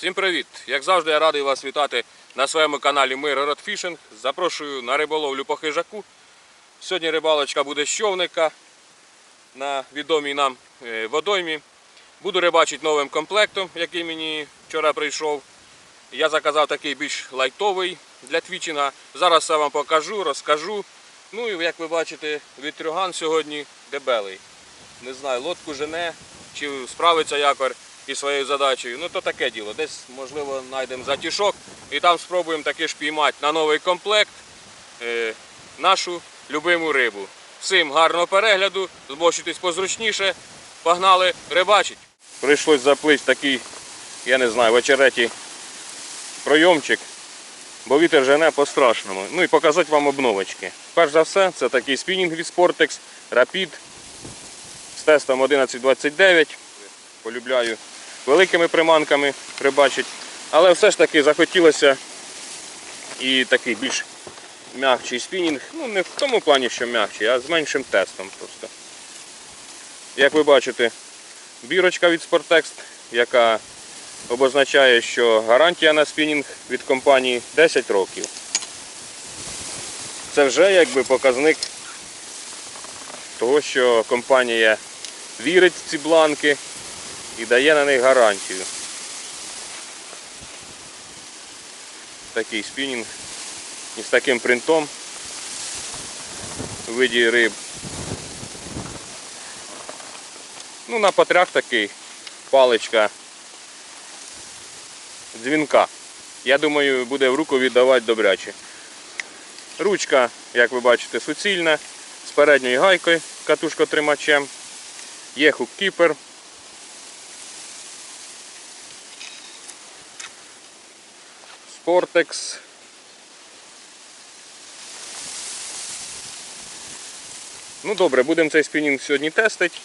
Всім привіт! Як завжди, я радий вас вітати на своєму каналі Миргород Фішинг. Запрошую на риболовлю по хижаку. Сьогодні рибалочка буде з човника на відомій нам е, водоймі. Буду рибачити новим комплектом, який мені вчора прийшов. Я заказав такий більш лайтовий для твічинга. Зараз все вам покажу, розкажу. Ну і як ви бачите, вітрюган сьогодні дебелий. Не знаю, лодку жене, чи справиться якор із своєю задачею. Ну то таке діло. Десь, можливо, знайдемо затішок і там спробуємо таки ж піймати на новий комплект е, нашу любиму рибу. Всім гарного перегляду, змощуйтесь позручніше. Погнали рибачить. Прийшлось заплити такий, я не знаю, в пройомчик, бо вітер жене по-страшному. Ну і показати вам обновочки. Перш за все, це такий спінінг від Sportex Rapid з тестом 1129. Полюбляю великими приманками рибачить. Але все ж таки захотілося і такий більш м'якший спінінг. Ну не в тому плані, що м'якший, а з меншим тестом просто. Як ви бачите, бірочка від Sportex, яка обозначає, що гарантія на спінінг від компанії 10 років. Це вже якби показник того, що компанія вірить в ці бланки і дає на них гарантію. Такий спінінг із таким принтом у виді риб. Ну, на потрях такий паличка дзвінка. Я думаю, буде в руку віддавати добряче. Ручка, як ви бачите, суцільна, з передньою гайкою, катушкотримачем. Є хук-кіпер. Спортекс. Ну добре, будемо цей спінінг сьогодні тестити.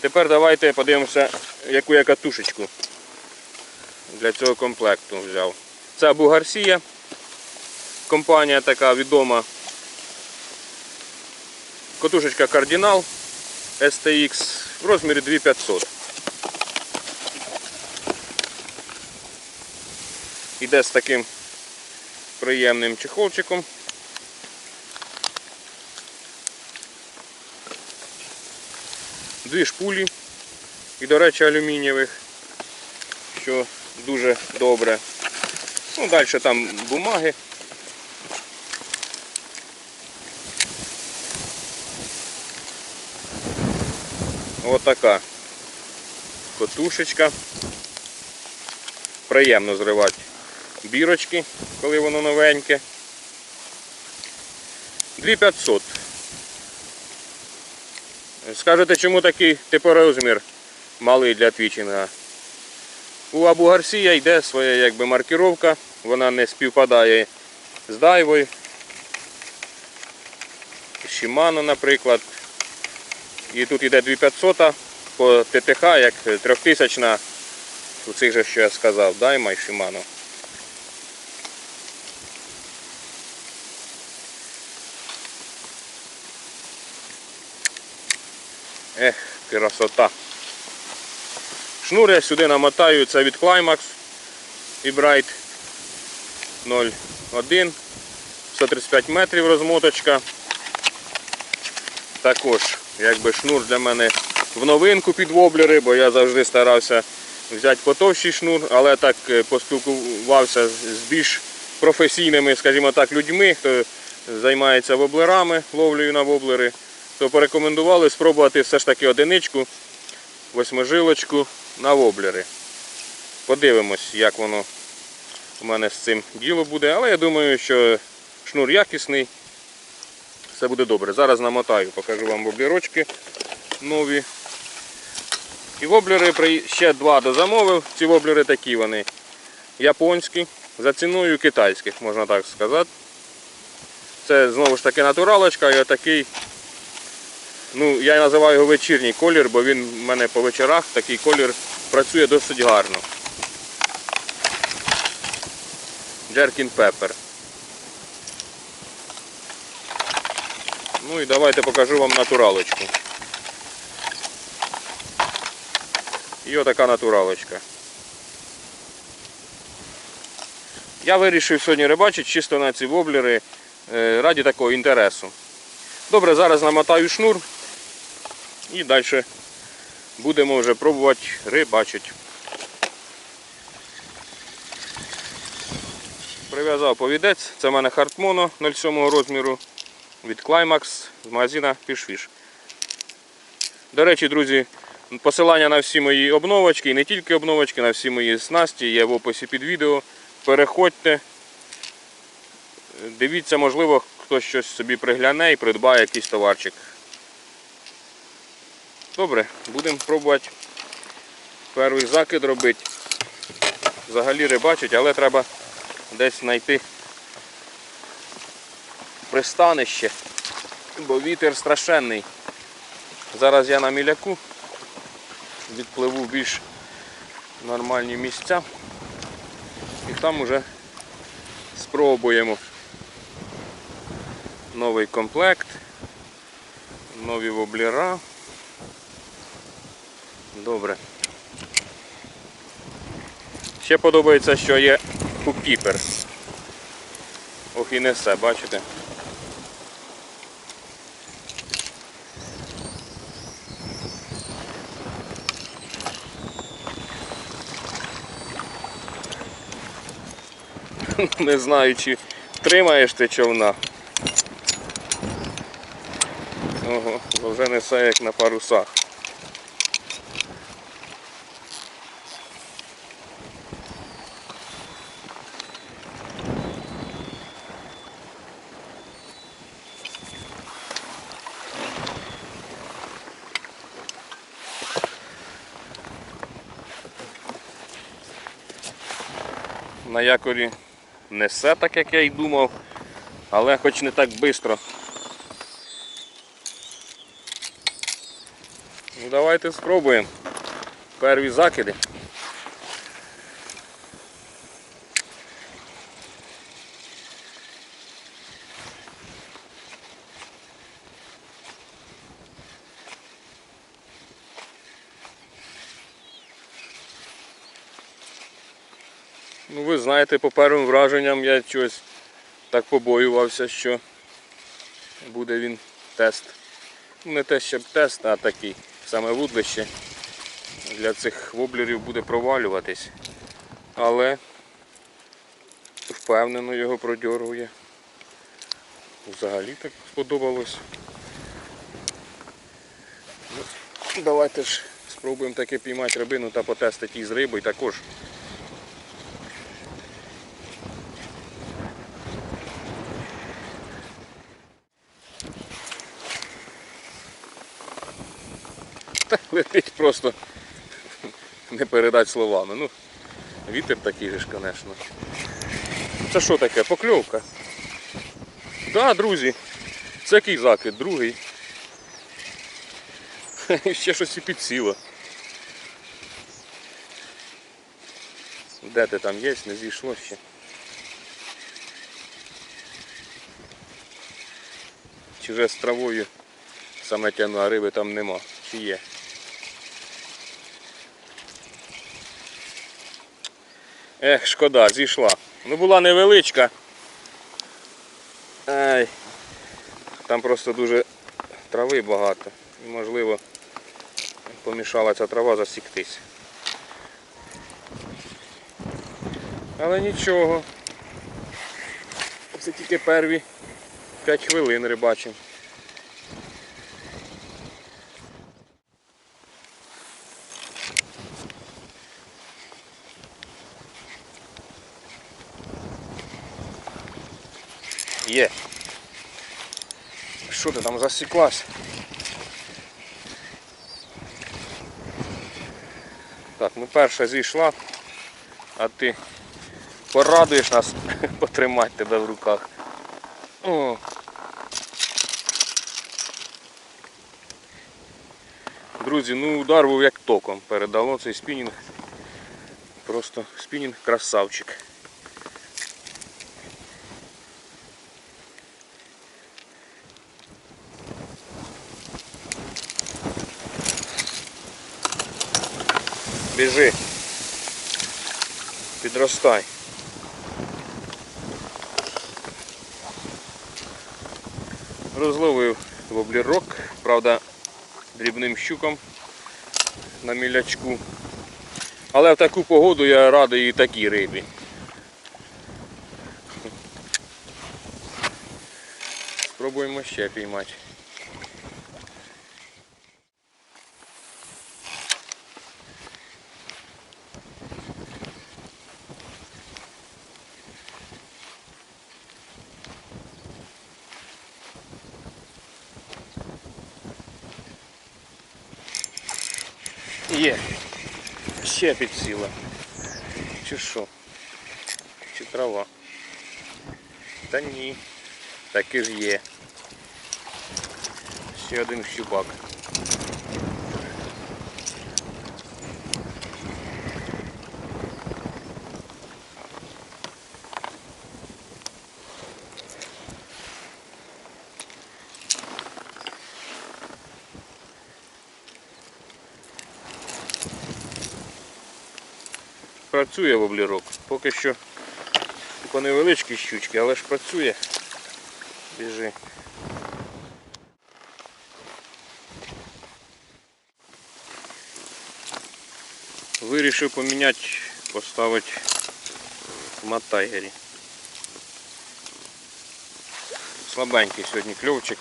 Тепер давайте подивимося, яку я катушечку для цього комплекту взяв. Це Абу Гарсія. Компанія така відома. Катушечка Кардинал STX в розмірі 2500. Іде з таким приємним чехолчиком. Дві шпулі і, до речі, алюмінієвих, що дуже добре. Ну, далі там бумаги. Отака котушечка. Приємно зривати бірочки, коли воно новеньке. 2500. Скажете, чому такий типу розмір малий для твічинга? У Абу Гарсія йде своя якби маркировка, вона не співпадає з дайвою. Shimano, наприклад. І тут йде 2500 по ТТХ, як 3000 у цих же, що я сказав, Дайма і Shimano. Ех, красота. Шнур я сюди намотаю, це від Climax і Bright 0,1, 135 метрів розмоточка. Також якби шнур для мене в новинку під воблери, бо я завжди старався взяти потовщий шнур, але так е, поспілкувався з більш професійними, скажімо так, людьми, хто займається воблерами, ловлею на воблери, то порекомендували спробувати все ж таки одиничку, восьмижилочку на воблери. Подивимось, як воно у мене з цим діло буде, але я думаю, що шнур якісний. Все буде добре. Зараз намотаю, покажу вам воблерочки нові. І воблери ще два дозамовив. Ці воблери такі вони японські, за ціною китайських, можна так сказати. Це знову ж таки натуралочка і отакий, ну я називаю його вечірній колір, бо він в мене по вечорах такий колір працює досить гарно. Джеркін Пеппер. Ну і давайте покажу вам натуралочку. І отака натуралочка. Я вирішив сьогодні рибачити чисто на ці воблери е, раді такого інтересу. Добре, зараз намотаю шнур і далі будемо вже пробувати рибачити. Прив'язав повідець, це в мене хартмоно 0,7 розміру від Climax з магазина Fishfish. До речі, друзі, посилання на всі мої обновочки, і не тільки обновочки, на всі мої снасті є в описі під відео. Переходьте, дивіться, можливо, хтось щось собі пригляне і придбає якийсь товарчик. Добре, будемо пробувати перший закид робити. Взагалі рибачить, але треба десь знайти пристанище, бо вітер страшенний. Зараз я на міляку відпливу в більш нормальні місця і там уже спробуємо новий комплект, нові воблера. Добре. Ще подобається, що є хукіпер. Ох і несе, бачите? Не знаю, чи втримаєш ти човна. Ого, вже несе як на парусах. На якорі несе так, як я й думав, але хоч не так швидко. Ну давайте спробуємо. Перві закиди. Знаєте, по першим враженням я чогось так побоювався, що буде він тест. Не те, щоб тест, а такий саме вудлище для цих воблерів буде провалюватись. Але впевнено його продьоргує. Взагалі так сподобалось. Ну, Давайте ж спробуємо таки піймати рибину та потестити її з рибою також. Та летить просто не передати словами. Ну, вітер такий же ж, звісно. Це що таке? Покльовка. Так, да, друзі, це який закид, другий. І ще щось і підсіло. Де ти там є, не зійшло ще. Чи вже з травою саме тяну, а риби там нема. Чи є? Ех, шкода, зійшла. Ну була невеличка. Ай. Там просто дуже трави багато. І, можливо, помішала ця трава засіктись. Але нічого. Це тільки перві 5 хвилин рибачимо. Є. Що ти там засіклась? Так, ну перша зійшла, а ти порадуєш нас потримати тебе в руках. О. Друзі, ну удар був як током передало цей спінінг. Просто спінінг красавчик. Бежи, Підростай. Розловив воблірок, правда, дрібним щуком на мілячку. Але в таку погоду я радий і такій рибі. Спробуємо ще піймати. Є. Ще підсіла. Чи що? Чи трава? Та ні. Таки ж є. Ще один щупак. Працює воблірок. Поки що по невеличкій щучки, але ж працює. Біжи. Вирішив поміняти, поставити в матайгері. Слабенький сьогодні кльовчик.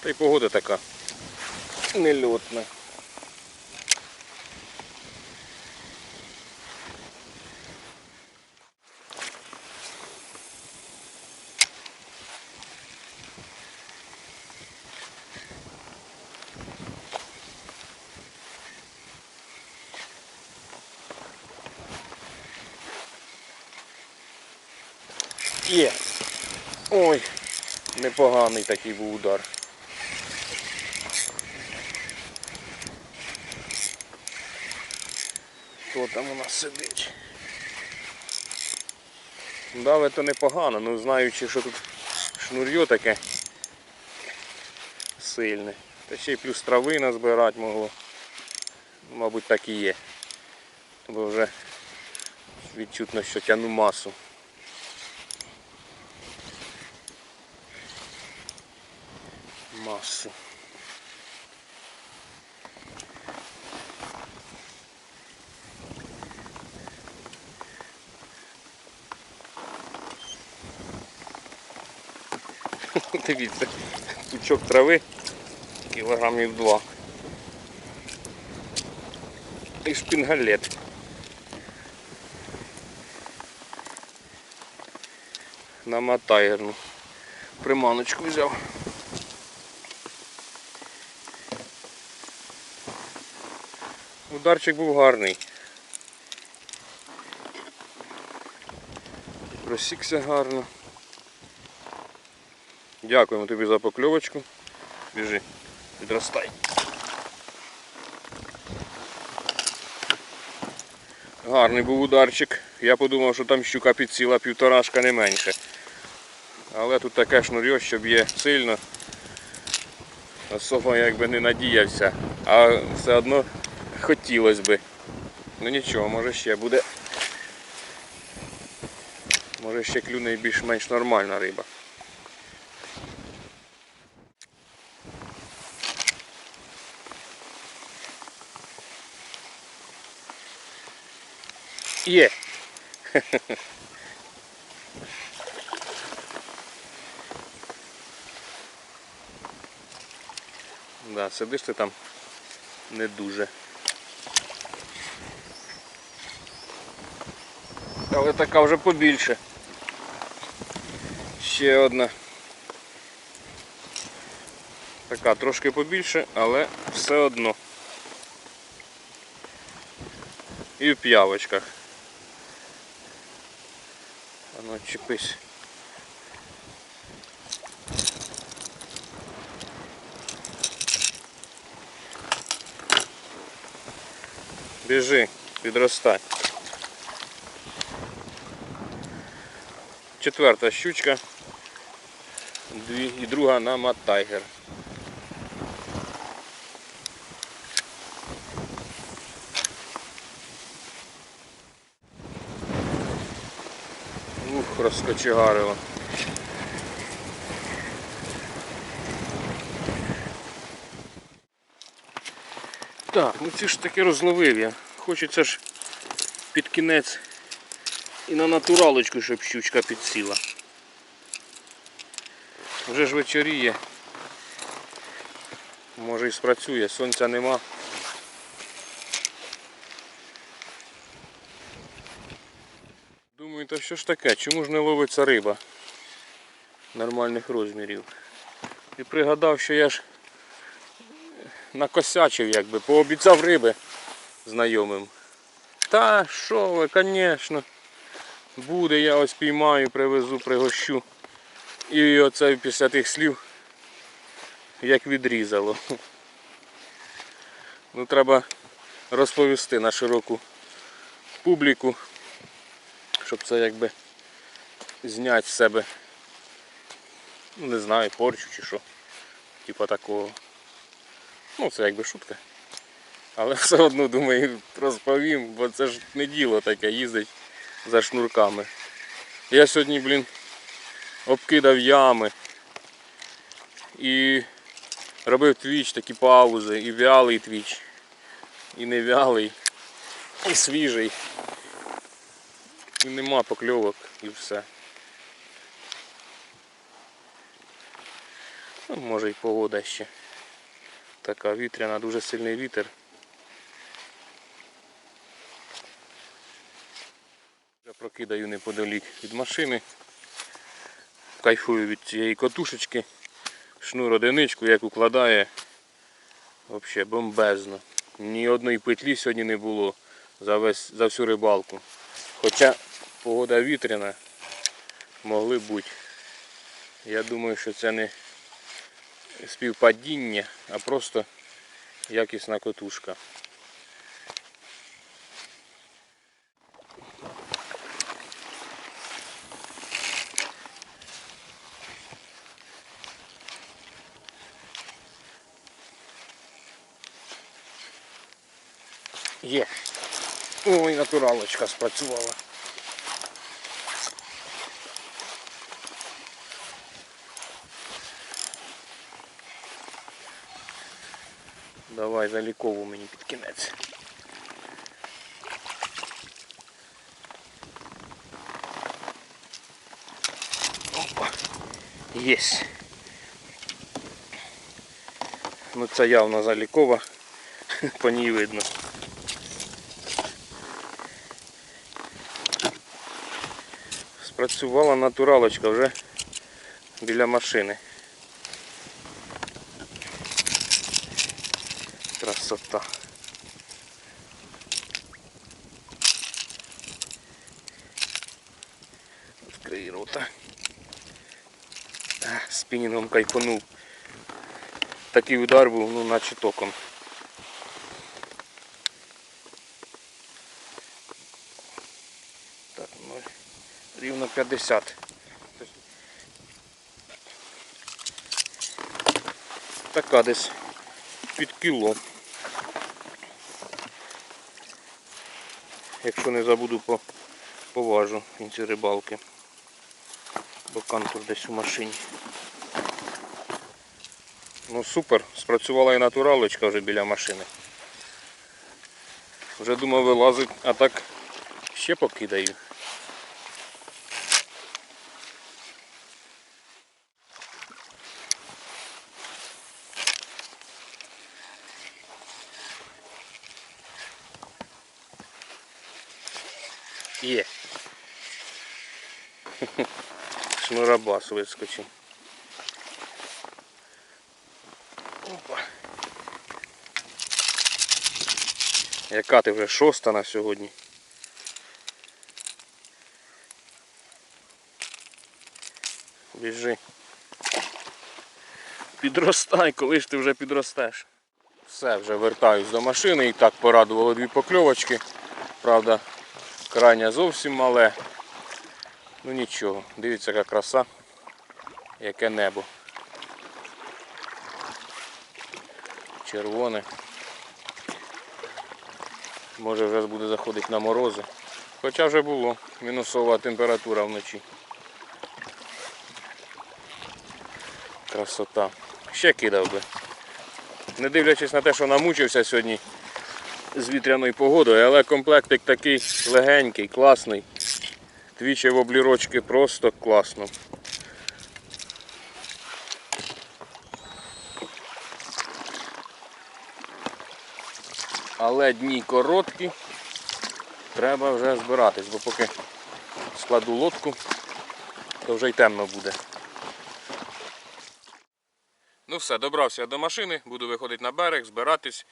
Та й погода така нельотна. Є. Ой, непоганий такий був удар. Хто там у нас сидить? Дави то непогано, ну знаючи, що тут шнур'йо таке сильне. Та ще й плюс трави назбирати могло. Мабуть так і є. Бо вже відчутно, що тяну масу. Масу. Дивіться, пучок трави кілограмів два. І шпінгалет. На матайерну. Приманочку взяв. Ударчик був гарний. Просікся гарно. Дякуємо тобі за покльовочку. Біжи, відростай. Гарний був ударчик. Я подумав, що там щука підсіла півторашка не менше. Але тут таке шнурьо, що б'є сильно. Особо якби не надіявся, а все одно хотілося би. Ну нічого, може ще буде. Може ще клюне більш-менш нормальна риба. Є. Да, сидиш ти там не дуже. Але така вже побільше. Ще одна. Така трошки побільше, але все одно. І в п'явочках. Ану, чіпись. Біжи, підростай. Четверта щучка і друга на маттайгер. Ух, розкочегарило. Так, ну ці ж таки розловив я. Хочеться ж під кінець і на натуралочку, щоб щучка підсіла. Вже ж вечоріє. Може і спрацює, сонця нема. Думаю, то що ж таке? Чому ж не ловиться риба нормальних розмірів? І пригадав, що я ж накосячив, якби, пообіцяв риби знайомим. Та що ви, звісно. Буде, я ось піймаю, привезу, пригощу. І оце після тих слів як відрізало. Ну треба розповісти на широку публіку, щоб це якби зняти з себе, ну не знаю, порчу чи що. Типа такого. Ну це якби шутка. Але все одно думаю розповім, бо це ж не діло таке їздить за шнурками. Я сьогодні, блін, обкидав ями і робив твіч, такі паузи, і вялий твіч, і не вялий, і свіжий. І нема покльовок і все. Ну, може й погода ще. Така вітряна, дуже сильний вітер. Прокидаю неподалік від машини. Кайфую від цієї котушечки. Шнур одиничку, як укладає. Взагалі бомбезно. Ні одної петлі сьогодні не було за, весь, за всю рибалку. Хоча погода вітряна, могли бути. Я думаю, що це не співпадіння, а просто якісна котушка. Є. Ой, натуралочка спрацювала. Давай залікову мені під кінець. Опа. Єсть. Ну це явно залікова, по ній видно. Спрацювала натуралочка вже біля машини. Красота. Відкрий рота. Спінінгом кайфанув. Такий удар був, ну наче током. 150. Така десь під кіло. Якщо не забуду, поважу кінці рибалки. Бо кантур десь у машині. Ну супер, спрацювала і натуралочка вже біля машини. Вже думав вилазить, а так ще покидаю. Шнурабас вискочив. Опа. Яка ти вже шоста на сьогодні? Біжи. Підростай, коли ж ти вже підростеш. Все, вже вертаюсь до машини і так порадували дві покльовочки. Правда, крайня зовсім мале. Ну нічого, дивіться яка краса, яке небо. Червоне. Може вже буде заходити на морози. Хоча вже було мінусова температура вночі. Красота. Ще кидав би. Не дивлячись на те, що намучився сьогодні з вітряною погодою, але комплектик такий легенький, класний. Двічі воблірочки просто класно. Але дні короткі, треба вже збиратись, бо поки складу лодку, то вже й темно буде. Ну все, добрався до машини, буду виходити на берег, збиратись.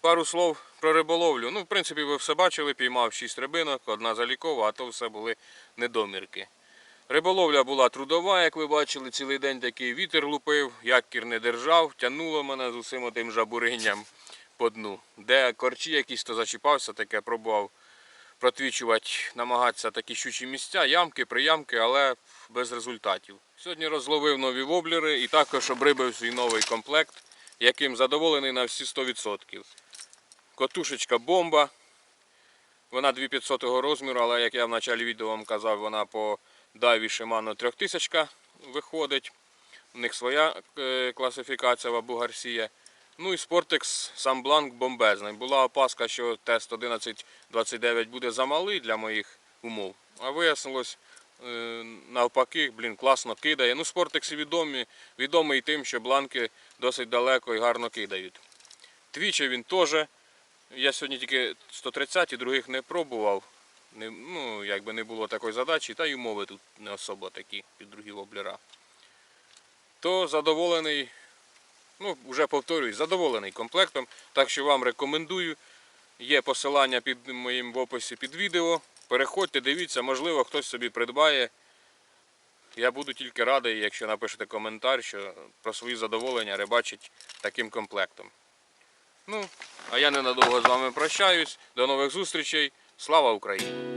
Пару слов про риболовлю. Ну, в принципі, ви все бачили, піймав 6 рибинок, одна залікова, а то все були недомірки. Риболовля була трудова, як ви бачили, цілий день такий вітер лупив, якір не держав, тягнуло мене з усім тим жабуринням по дну. Де корчі якісь, то зачіпався, таке пробував протвічувати, намагатися такі щучі місця, ямки, приямки, але без результатів. Сьогодні розловив нові воблери і також обрибив свій новий комплект, яким задоволений на всі 100%. Котушечка бомба. Вона 2500 розміру, але як я в началі відео вам казав, вона по дайві Shimano 3000 виходить. У них своя е, класифікація в Абу Гарсія. Ну і Sportex бланк бомбезний. Була опаска, що тест 1129 буде замалий для моїх умов. А вияснилось е, навпаки, блін, класно кидає. Ну, Sportex відомі, відомий тим, що бланки досить далеко і гарно кидають. Твіче він теж. Я сьогодні тільки 130 і других не пробував. Не, ну, якби не було такої задачі, та й умови тут не особо такі під другі воблера. То задоволений, ну, вже повторюсь, задоволений комплектом. Так що вам рекомендую. Є посилання під моїм в описі під відео. Переходьте, дивіться, можливо, хтось собі придбає. Я буду тільки радий, якщо напишете коментар, що про свої задоволення рибачить таким комплектом. Ну, а я ненадовго з вами прощаюсь. До нових зустрічей. Слава Україні!